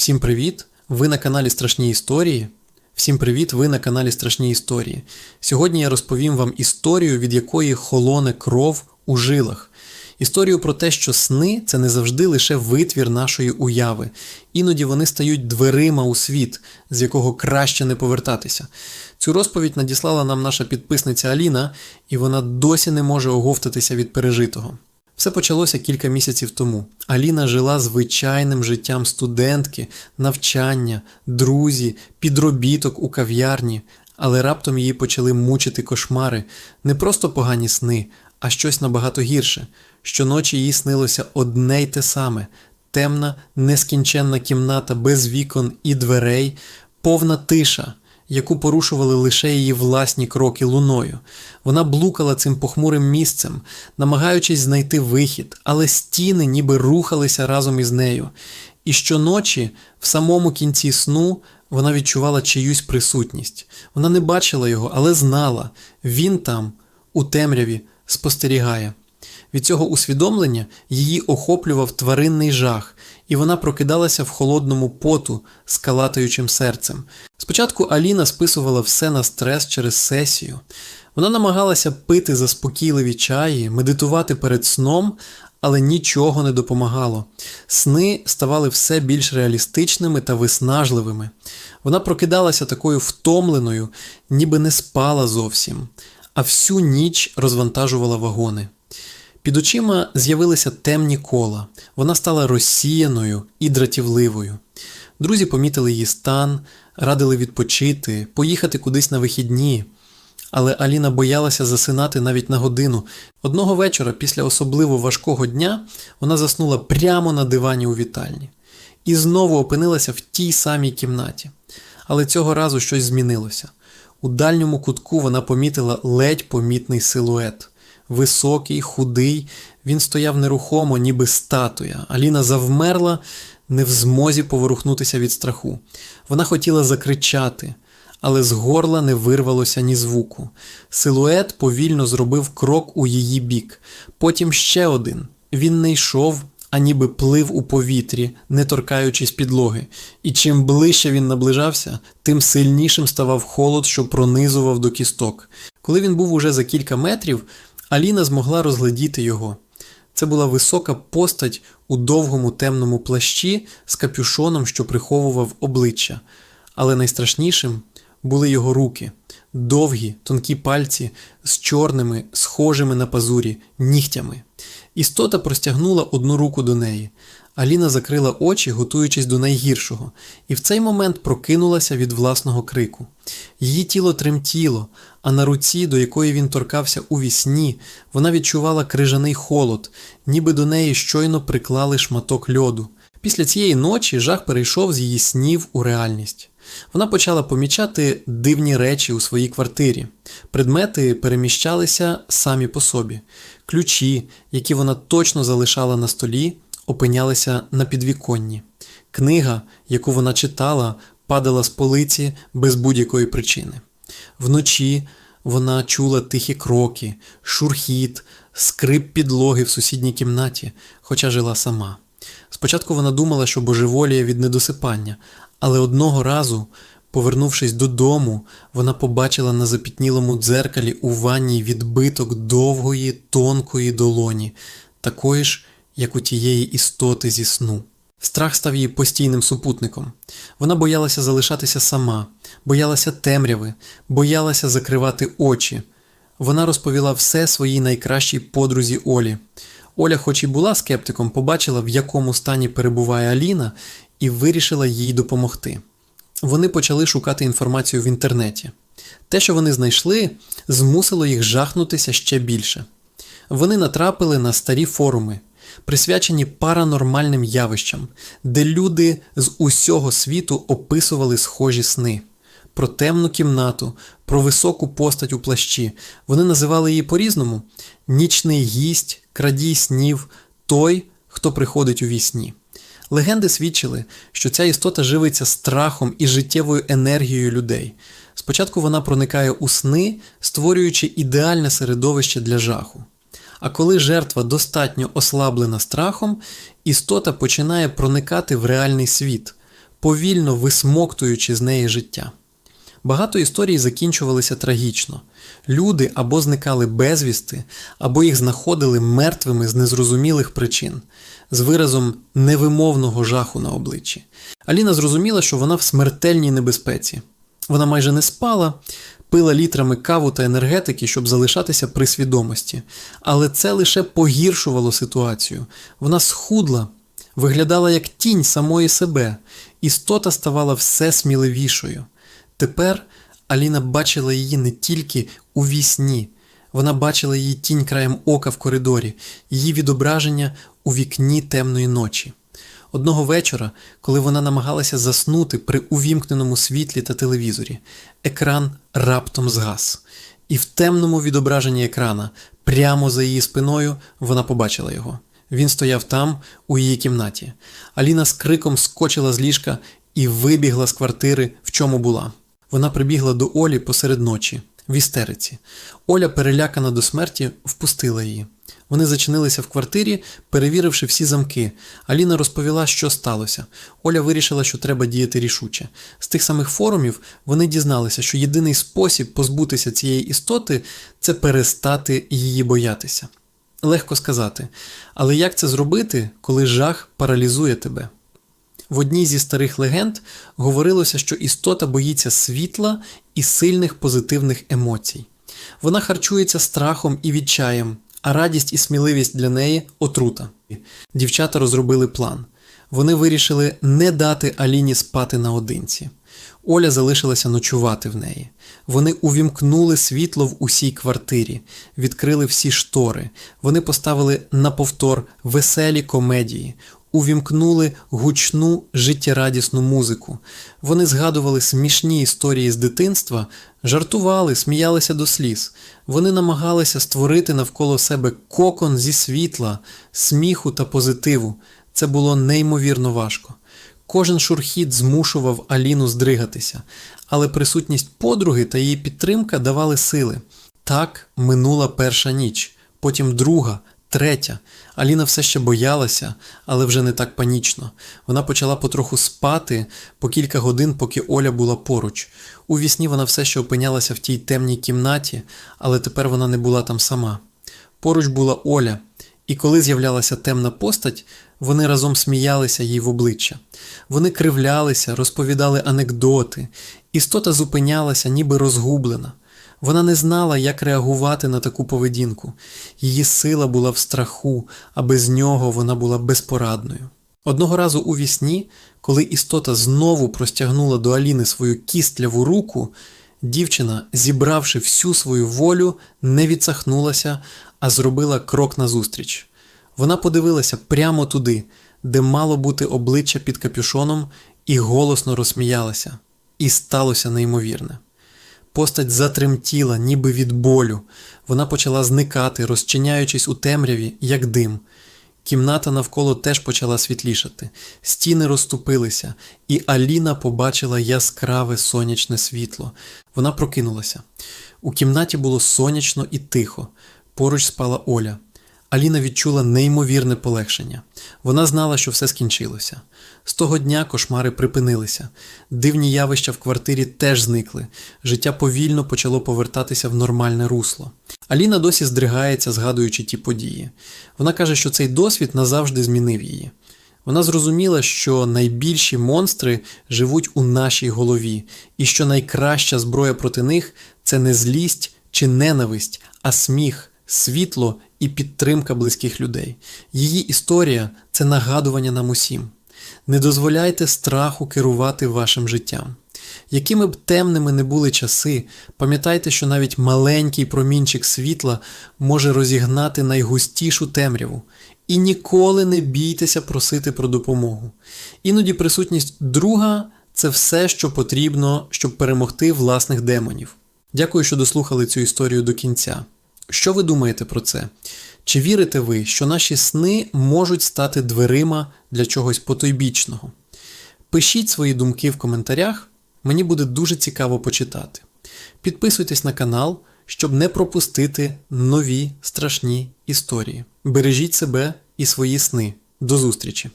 Всім привіт! Ви на каналі Страшні Історії. Всім привіт! Ви на каналі Страшні Історії. Сьогодні я розповім вам історію, від якої холоне кров у жилах. Історію про те, що сни це не завжди лише витвір нашої уяви. Іноді вони стають дверима у світ, з якого краще не повертатися. Цю розповідь надіслала нам наша підписниця Аліна, і вона досі не може оговтатися від пережитого. Все почалося кілька місяців тому. Аліна жила звичайним життям студентки, навчання, друзі, підробіток у кав'ярні, але раптом її почали мучити кошмари, не просто погані сни, а щось набагато гірше. Щоночі їй снилося одне й те саме: темна, нескінченна кімната без вікон і дверей, повна тиша яку порушували лише її власні кроки луною. Вона блукала цим похмурим місцем, намагаючись знайти вихід, але стіни ніби рухалися разом із нею. І щоночі, в самому кінці сну, вона відчувала чиюсь присутність. Вона не бачила його, але знала, він там, у темряві, спостерігає. Від цього усвідомлення її охоплював тваринний жах, і вона прокидалася в холодному поту з калатаючим серцем. Спочатку Аліна списувала все на стрес через сесію. Вона намагалася пити заспокійливі чаї, медитувати перед сном, але нічого не допомагало. Сни ставали все більш реалістичними та виснажливими. Вона прокидалася такою втомленою, ніби не спала зовсім, а всю ніч розвантажувала вагони. Під очима з'явилися темні кола, вона стала розсіяною і дратівливою. Друзі помітили її стан, радили відпочити, поїхати кудись на вихідні. Але Аліна боялася засинати навіть на годину. Одного вечора, після особливо важкого дня, вона заснула прямо на дивані у вітальні і знову опинилася в тій самій кімнаті. Але цього разу щось змінилося. У дальньому кутку вона помітила ледь помітний силует. Високий, худий, він стояв нерухомо, ніби статуя. Аліна завмерла, не в змозі поворухнутися від страху. Вона хотіла закричати, але з горла не вирвалося ні звуку. Силует повільно зробив крок у її бік. Потім ще один. Він не йшов, а ніби плив у повітрі, не торкаючись підлоги. І чим ближче він наближався, тим сильнішим ставав холод, що пронизував до кісток. Коли він був уже за кілька метрів, Аліна змогла розглядіти його. Це була висока постать у довгому темному плащі з капюшоном, що приховував обличчя, але найстрашнішим були його руки, довгі, тонкі пальці з чорними, схожими на пазурі, нігтями. Істота простягнула одну руку до неї. Аліна закрила очі, готуючись до найгіршого, і в цей момент прокинулася від власного крику. Її тіло тремтіло, а на руці, до якої він торкався у вісні, вона відчувала крижаний холод, ніби до неї щойно приклали шматок льоду. Після цієї ночі жах перейшов з її снів у реальність. Вона почала помічати дивні речі у своїй квартирі. Предмети переміщалися самі по собі. Ключі, які вона точно залишала на столі, опинялися на підвіконні. Книга, яку вона читала, падала з полиці без будь-якої причини. Вночі вона чула тихі кроки, шурхіт, скрип підлоги в сусідній кімнаті, хоча жила сама. Спочатку вона думала, що божеволіє від недосипання, але одного разу, повернувшись додому, вона побачила на запітнілому дзеркалі у ванні відбиток довгої, тонкої долоні, такої ж, як у тієї істоти зі сну. Страх став її постійним супутником. Вона боялася залишатися сама, боялася темряви, боялася закривати очі. Вона розповіла все своїй найкращій подрузі Олі. Оля, хоч і була скептиком, побачила, в якому стані перебуває Аліна, і вирішила їй допомогти. Вони почали шукати інформацію в інтернеті. Те, що вони знайшли, змусило їх жахнутися ще більше. Вони натрапили на старі форуми, присвячені паранормальним явищам, де люди з усього світу описували схожі сни. Про темну кімнату, про високу постать у плащі. Вони називали її по-різному: нічний гість, крадій снів, той, хто приходить у вісні. Легенди свідчили, що ця істота живиться страхом і життєвою енергією людей. Спочатку вона проникає у сни, створюючи ідеальне середовище для жаху. А коли жертва достатньо ослаблена страхом, істота починає проникати в реальний світ, повільно висмоктуючи з неї життя. Багато історій закінчувалися трагічно. Люди або зникали безвісти, або їх знаходили мертвими з незрозумілих причин, з виразом невимовного жаху на обличчі. Аліна зрозуміла, що вона в смертельній небезпеці. Вона майже не спала, пила літрами каву та енергетики, щоб залишатися при свідомості. Але це лише погіршувало ситуацію. Вона схудла, виглядала як тінь самої себе, істота ставала все сміливішою. Тепер Аліна бачила її не тільки у вісні, вона бачила її тінь краєм ока в коридорі, її відображення у вікні темної ночі. Одного вечора, коли вона намагалася заснути при увімкненому світлі та телевізорі, екран раптом згас, і в темному відображенні екрана, прямо за її спиною, вона побачила його. Він стояв там, у її кімнаті. Аліна з криком скочила з ліжка і вибігла з квартири, в чому була. Вона прибігла до Олі посеред ночі, в істериці. Оля, перелякана до смерті, впустила її. Вони зачинилися в квартирі, перевіривши всі замки. Аліна розповіла, що сталося. Оля вирішила, що треба діяти рішуче. З тих самих форумів вони дізналися, що єдиний спосіб позбутися цієї істоти це перестати її боятися. Легко сказати. Але як це зробити, коли жах паралізує тебе? В одній зі старих легенд говорилося, що істота боїться світла і сильних позитивних емоцій. Вона харчується страхом і відчаєм, а радість і сміливість для неї отрута. Дівчата розробили план. Вони вирішили не дати Аліні спати наодинці. Оля залишилася ночувати в неї. Вони увімкнули світло в усій квартирі, відкрили всі штори. Вони поставили на повтор веселі комедії, увімкнули гучну життєрадісну музику. Вони згадували смішні історії з дитинства, жартували, сміялися до сліз. Вони намагалися створити навколо себе кокон зі світла, сміху та позитиву. Це було неймовірно важко. Кожен шурхіт змушував Аліну здригатися, але присутність подруги та її підтримка давали сили. Так минула перша ніч, потім друга, третя. Аліна все ще боялася, але вже не так панічно. Вона почала потроху спати по кілька годин, поки Оля була поруч. У вісні вона все ще опинялася в тій темній кімнаті, але тепер вона не була там сама. Поруч була Оля, і коли з'являлася темна постать, вони разом сміялися їй в обличчя. Вони кривлялися, розповідали анекдоти. Істота зупинялася, ніби розгублена. Вона не знала, як реагувати на таку поведінку. Її сила була в страху, а без нього вона була безпорадною. Одного разу у вісні, коли істота знову простягнула до Аліни свою кістляву руку, дівчина, зібравши всю свою волю, не відсахнулася, а зробила крок назустріч. Вона подивилася прямо туди, де мало бути обличчя під капюшоном, і голосно розсміялася. І сталося неймовірне. Постать затремтіла, ніби від болю. Вона почала зникати, розчиняючись у темряві, як дим. Кімната навколо теж почала світлішати, стіни розступилися, і Аліна побачила яскраве сонячне світло. Вона прокинулася. У кімнаті було сонячно і тихо. Поруч спала Оля. Аліна відчула неймовірне полегшення. Вона знала, що все скінчилося. З того дня кошмари припинилися. Дивні явища в квартирі теж зникли. Життя повільно почало повертатися в нормальне русло. Аліна досі здригається, згадуючи ті події. Вона каже, що цей досвід назавжди змінив її. Вона зрозуміла, що найбільші монстри живуть у нашій голові, і що найкраща зброя проти них це не злість чи ненависть, а сміх, світло і підтримка близьких людей. Її історія це нагадування нам усім. Не дозволяйте страху керувати вашим життям. Якими б темними не були часи, пам'ятайте, що навіть маленький промінчик світла може розігнати найгустішу темряву. І ніколи не бійтеся просити про допомогу. Іноді присутність друга це все, що потрібно, щоб перемогти власних демонів. Дякую, що дослухали цю історію до кінця. Що ви думаєте про це? Чи вірите ви, що наші сни можуть стати дверима для чогось потойбічного? Пишіть свої думки в коментарях, мені буде дуже цікаво почитати. Підписуйтесь на канал, щоб не пропустити нові страшні історії. Бережіть себе і свої сни. До зустрічі!